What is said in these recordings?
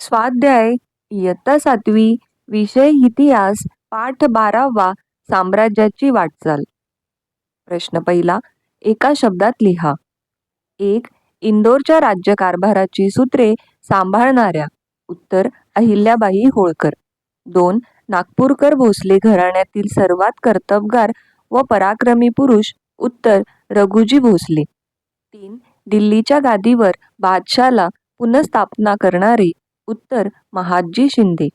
स्वाध्याय इयत्ता सातवी विषय इतिहास पाठ बारावा साम्राज्याची वाटचाल. प्रश्न पहिला एका शब्दात लिहा. एक इंदोरच्या राज्यकारभाराची सूत्रे सांभाळणाऱ्या. उत्तर अहिल्याबाई होळकर. दोन नागपूरकर भोसले घराण्यातील सर्वात कर्तबगार व पराक्रमी पुरुष. उत्तर रघुजी भोसले. तीन दिल्लीच्या गादीवर बादशाला पुनर्स्थापना करणारे उत्तर महादजी शिंदे.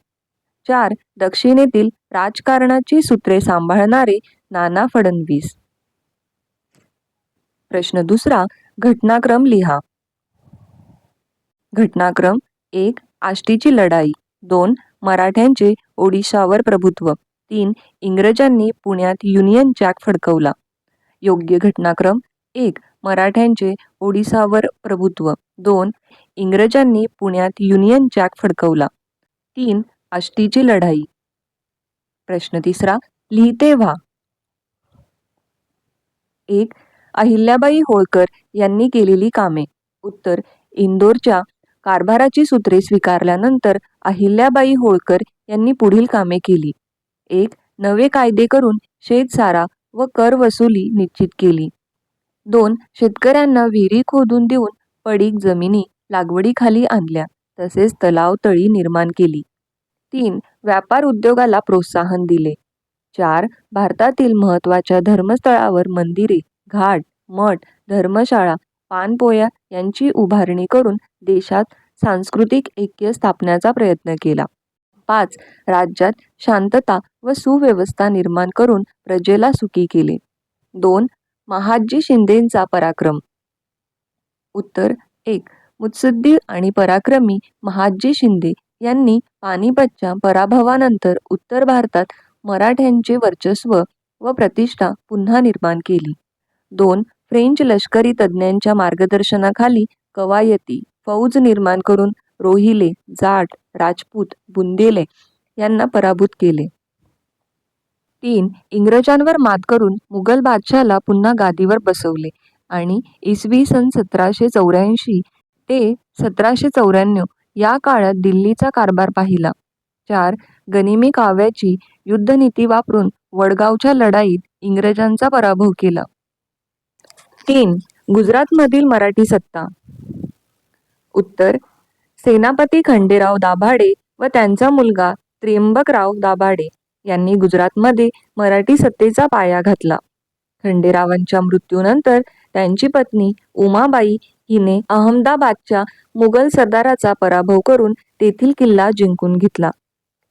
चार दक्षिणेतील राजकारणाची सूत्रे सांभाळणारे नाना फडणवीस. प्रश्न दुसरा घटनाक्रम लिहा. घटनाक्रम एक आष्टीची लढाई. दोन मराठ्यांचे ओडिशावर प्रभुत्व. तीन इंग्रजांनी पुण्यात युनियन जॅक फडकवला. योग्य घटनाक्रम एक मराठ्यांचे ओडिसावर प्रभुत्व. दोन इंग्रजांनी पुण्यात युनियन जॅक फडकवला. तीन आष्टीची लढाई. प्रश्न तिसरा लिहिते व्हा. एक अहिल्याबाई होळकर यांनी केलेली कामे. उत्तर इंदोरच्या कारभाराची सूत्रे स्वीकारल्यानंतर अहिल्याबाई होळकर यांनी पुढील कामे केली. एक नवे कायदे करून शेतसारा व कर वसुली निश्चित केली. दोन शेतकऱ्यांना विहिरी खोदून देऊन पडीक जमिनी लागवडीखाली आणल्या तसेच तलाव तळी निर्माण केली. तीन व्यापार उद्योगाला प्रोत्साहन दिले. चार भारतातील महत्त्वाच्या धर्मस्थळावर मंदिरे घाट मठ धर्मशाळा पानपोया यांची उभारणी करून देशात सांस्कृतिक ऐक्य स्थापण्याचा प्रयत्न केला. पाच राज्यात शांतता व सुव्यवस्था निर्माण करून प्रजेला सुखी केले. दोन महाजी शिंदेंचा पराक्रम. उत्तर एक. मुत्सद्दी आणि पराक्रमी महाजी शिंदे यांनी पानिपतच्या पराभवानंतर उत्तर भारतात मराठ्यांचे वर्चस्व व प्रतिष्ठा पुन्हा निर्माण केली. दोन. फ्रेंच लष्करी तज्ज्ञांच्या मार्गदर्शनाखाली कवायती फौज निर्माण करून रोहिले जाट राजपूत बुंदेले यांना पराभूत केले. तीन इंग्रजांवर मात करून मुघल बादशाला पुन्हा गादीवर बसवले. आणि इसवी सन सतराशे चौऱ्याऐंशी ते सतराशे चौऱ्याण्णव या काळात दिल्लीचा कारभार पाहिला. चार गनिमी काव्याची युद्धनीती वापरून वडगावच्या लढाईत इंग्रजांचा पराभव केला. तीन गुजरातमधील मराठी सत्ता. उत्तर सेनापती खंडेराव दाभाडे व त्यांचा मुलगा त्र्यंबकराव दाभाडे यांनी गुजरातमध्ये मराठी सत्तेचा पाया घातला. खंडेरावांच्या मृत्यूनंतर त्यांची पत्नी उमाबाई हिने अहमदाबादच्या मुघल सरदाराचा पराभव करून तेथील किल्ला जिंकून घेतला.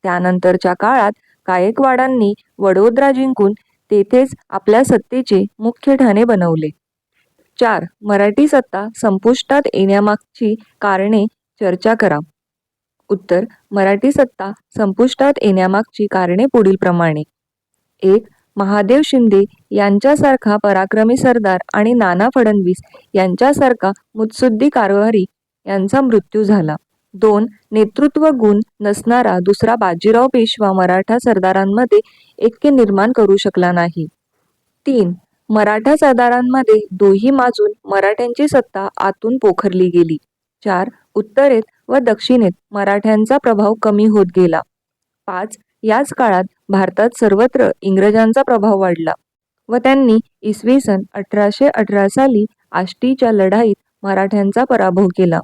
त्यानंतरच्या काळात गायकवाडांनी वडोदरा जिंकून तेथेच आपल्या सत्तेचे मुख्य ठाणे बनवले. चार. मराठी सत्ता संपुष्टात येण्यामागची कारणे चर्चा करा. उत्तर मराठी सत्ता संपुष्टात येण्यामागची कारणे पुढीलप्रमाणे एक महादेव शिंदे यांच्यासारखा पराक्रमी सरदार आणि नाना फडणवीस यांच्यासारखा मुत्सुद्दी कारवारी यांचा मृत्यू झाला. दोन नेतृत्व गुण नसणारा दुसरा बाजीराव पेशवा मराठा सरदारांमध्ये ऐक्य निर्माण करू शकला नाही. तीन मराठा सरदारांमध्ये दोही माजून मराठ्यांची सत्ता आतून पोखरली गेली. चार उत्तरेत व दक्षिणेत मराठ्यांचा प्रभाव कमी होत गेला. पाच याच काळात भारतात सर्वत्र इंग्रजांचा प्रभाव वाढला व त्यांनी इसवी सन अठराशे अठरा साली आष्टीच्या लढाईत मराठ्यांचा पराभव केला.